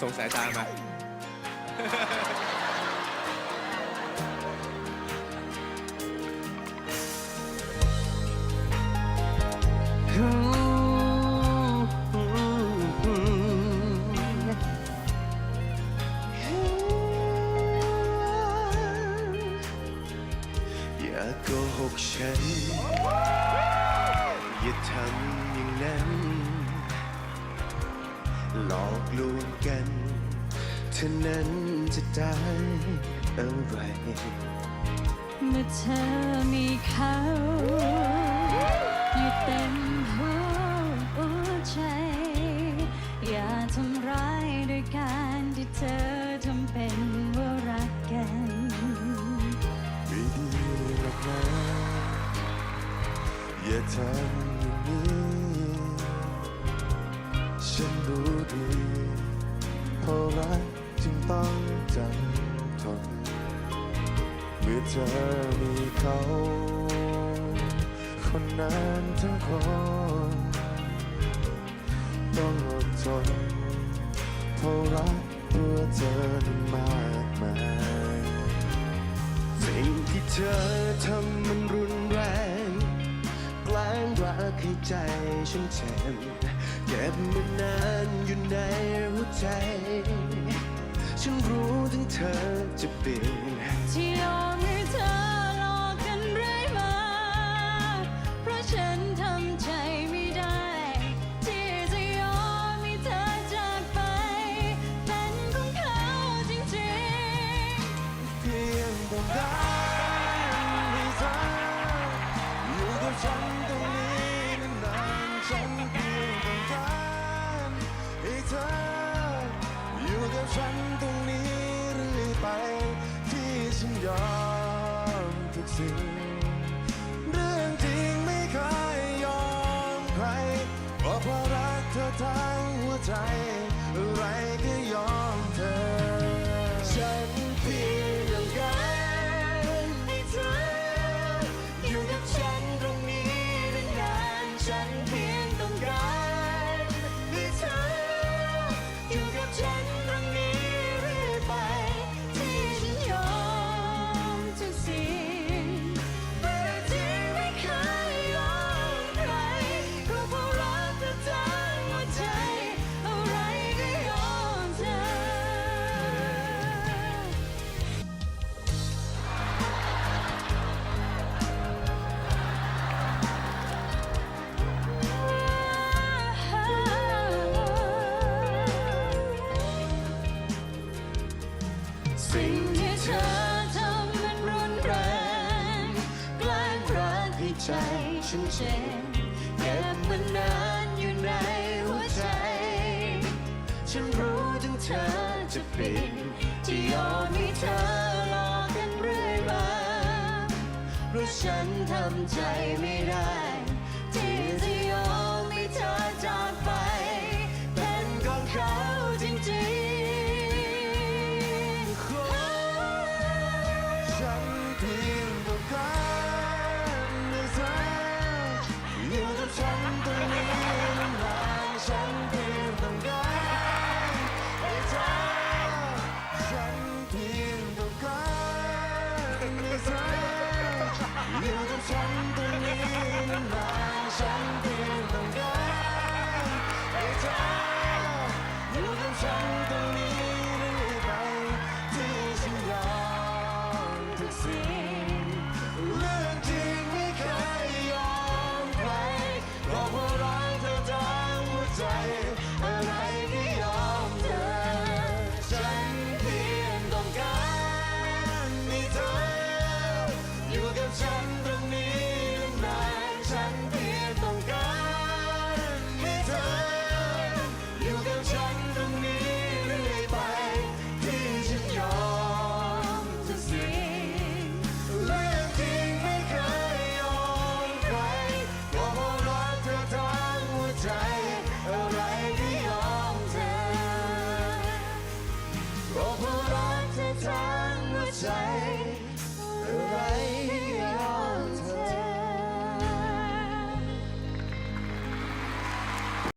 ส่งสายตามา อย่าโกหกฉัน อย่าทำ ลวงกันเท่านั้นจะได้อะไรเมื่อเธอมีเขาอยู่เต็มหัวใจ อย่าทำร้ายด้วยการที่เธอทำเป็นว่ารักกันไม่ดีหรอกนะอย่าทำอย่างนี้ จึงต้องจำทน เมื่อเธอมีเขา คนนั้นทั้งคน ต้องอดทนเพราะรักตัวเธอนั้นมากมาย สิ่งที่เธอทำมันรุนแรง กล้งรักให้ใจฉันเจ็บเก็บมันนานอยู่ในหัวใจ ฉันรู้ถึงเธอจะเปลี่ยนที่ยอมให้เธอหลอกกันเรื่อยมา เพราะฉันทำใจไม่ได้ ที่จะยอมให้เธอจากไป เป็นของเขาจริงๆเพียงต้องการให้เธออยู่กับฉัน ม ใจฉันเจ็บเก็บมานานอยู่ในหัวใจ ฉันรู้ถึงเธอจะเปลี่ยนที่ยอมให้เธอหลอกกันเรื่อยมาเพราะฉันทำใจไม่ได้ ฉันเพียงต้องการให้เธอฉันเพียงต้องการให้เธออยู่กับฉันตรงนี้นานฉันเพียงต้องการให้เธออยู่กับฉันตรงนี้ say